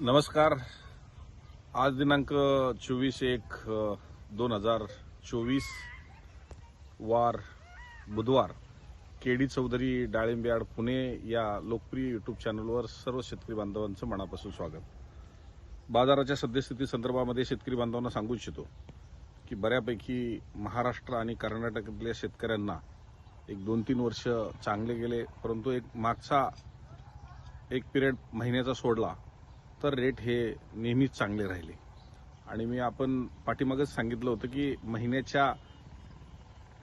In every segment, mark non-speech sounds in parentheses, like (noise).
नमस्कार. आज दिनांक चोवीस एक दोन हजार चोवीस वार बुधवार. केडी चौधरी डाळिंब्याड पुणे या लोकप्रिय यूट्यूब चॅनलवर सर्व शेतकरी बांधवांचं मनापासून स्वागत. बाजाराच्या सद्यस्थिती संदर्भामध्ये शेतकरी बांधवांना सांगू इच्छितो की बऱ्यापैकी महाराष्ट्र आणि कर्नाटकातल्या शेतकऱ्यांना एक दोन तीन वर्ष चांगले गेले परंतु एक मागचा एक पिरियड महिन्याचा सोडला. तर रेट हे नेहमीच चांगले राहिले. आणि मी आपण पाठीमागच सांगितलं होतं की महिन्याच्या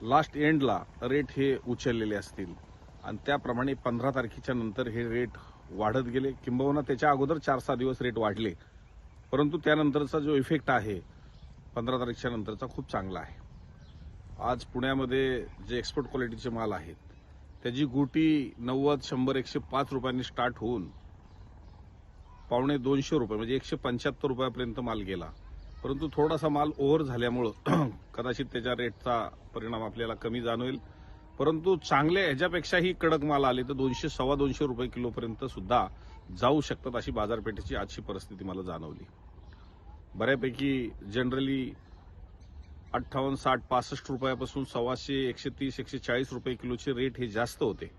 लास्ट एंडला रेट हे उचललेले असतील. आणि त्याप्रमाणे पंधरा तारखेच्या नंतर हे रेट वाढत गेले. किंबहुना त्याच्या अगोदर चार सहा दिवस रेट वाढले. परंतु त्यानंतरचा जो इफेक्ट आहे पंधरा तारखेच्या नंतरचा खूप चांगला आहे. आज पुण्यामध्ये जे एक्सपोर्ट क्वालिटीचे माल आहेत त्याची गुटी नव्वद शंभर एकशे पाच रुपयांनी स्टार्ट होऊन पावणे दोनशे रुपये म्हणजे एकशे पंच्याहत्तर रुपयापर्यंत माल गेला. परंतु थोडासा माल ओव्हर झाल्यामुळं (clears throat) कदाचित त्याच्या रेटचा परिणाम आपल्याला कमी जाणवेल. परंतु चांगले ह्याच्यापेक्षाही कडक माल आले तर दोनशे सव्वा दोनशे रुपये किलोपर्यंत सुद्धा जाऊ शकतात अशी बाजारपेठेची आजची परिस्थिती मला जाणवली. बऱ्यापैकी जनरली अठ्ठावन्न साठ पासष्ट रुपयापासून सव्वाशे एकशे तीस एकशे चाळीस रुपये किलोचे रेट हे जास्त होते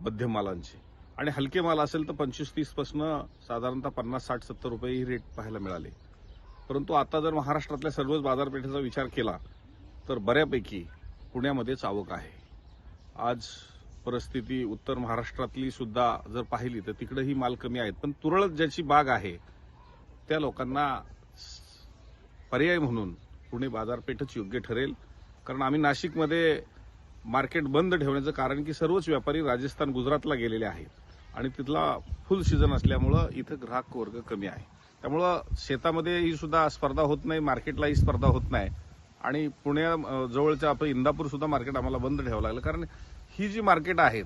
मध्यम मालांचे. आणि हलके माल असेल तर पंचवीस तीसपासून साधारणतः पन्नास साठ सत्तर रुपये ही रेट पाहायला मिळाले. परंतु आता जर महाराष्ट्रातल्या सर्वच बाजारपेठेचा विचार केला तर बऱ्यापैकी पुण्यामध्येच आवक आहे. आज परिस्थिती उत्तर महाराष्ट्रातली सुद्धा जर पाहिली तर तिकडेही माल कमी आहेत. पण तुरळक ज्याची बाग आहे त्या लोकांना पर्याय म्हणून पुणे बाजारपेठच योग्य ठरेल. कारण आम्ही नाशिकमध्ये मार्केट बंद ठेवण्याचं कारण की सर्वच व्यापारी राजस्थान गुजरातला गेलेले आहेत. आणि तिथला फुल सीझन असल्यामुळं इथं ग्राहक वर्ग कमी आहे. त्यामुळं शेतामध्ये ही सुद्धा स्पर्धा होत नाही मार्केटलाही स्पर्धा होत नाही. आणि पुण्या जवळच्या आपलं इंदापूर सुद्धा मार्केट आम्हाला बंद ठेवावं लागलं. कारण ही जी मार्केट आहेत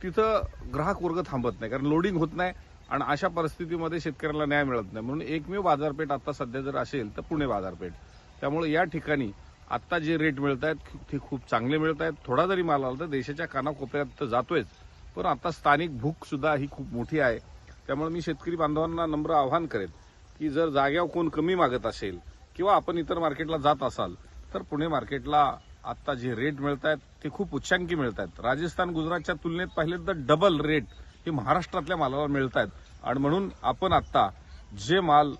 तिथं ग्राहक वर्ग थांबत नाही. कारण लोडिंग होत नाही आणि अशा परिस्थितीमध्ये शेतकऱ्याला न्याय मिळत नाही. म्हणून एकमेव बाजारपेठ आता सध्या जर असेल तर पुणे बाजारपेठ. त्यामुळे या ठिकाणी आत्ता जे रेट मिळत आहेत ते खूप चांगले मिळत आहेत थोडा जरी माल आला तर देशाच्या कानाकोपऱ्यात तर जातोयच. पण आता स्थानिक भूक सुद्धा ही खूप मोठी आहे. त्यामुळे मी शेतकरी बांधवांना नम्र आवाहन करेन की जर जाग्यावर कोण कमी मागत असेल किंवा आपण इतर मार्केटला जात असाल तर पुणे मार्केटला आता जे रेट मिळत आहेत ते खूप उच्चांकी मिळत आहेत राजस्थान गुजरातच्या तुलनेत पाहिले तर डबल रेट हे महाराष्ट्रातल्या मालाला मिळत आहेत आणि म्हणून आपण आता जे माल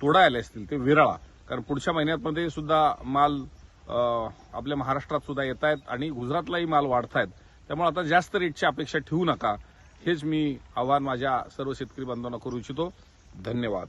तोडायला असतील ते विराळा. कारण पुढच्या महिन्यामध्ये सुद्धा माल आपल्या महाराष्ट्रात सुद्धा येत आहेत आणि गुजरातलाही माल वाढत आहेत त्यामुळे आता जास्त रेटची अपेक्षा ठेवू नका. हेच मी आव्हान माझ्या सर्व शेतकरी बांधवांना करू इच्छितो. धन्यवाद.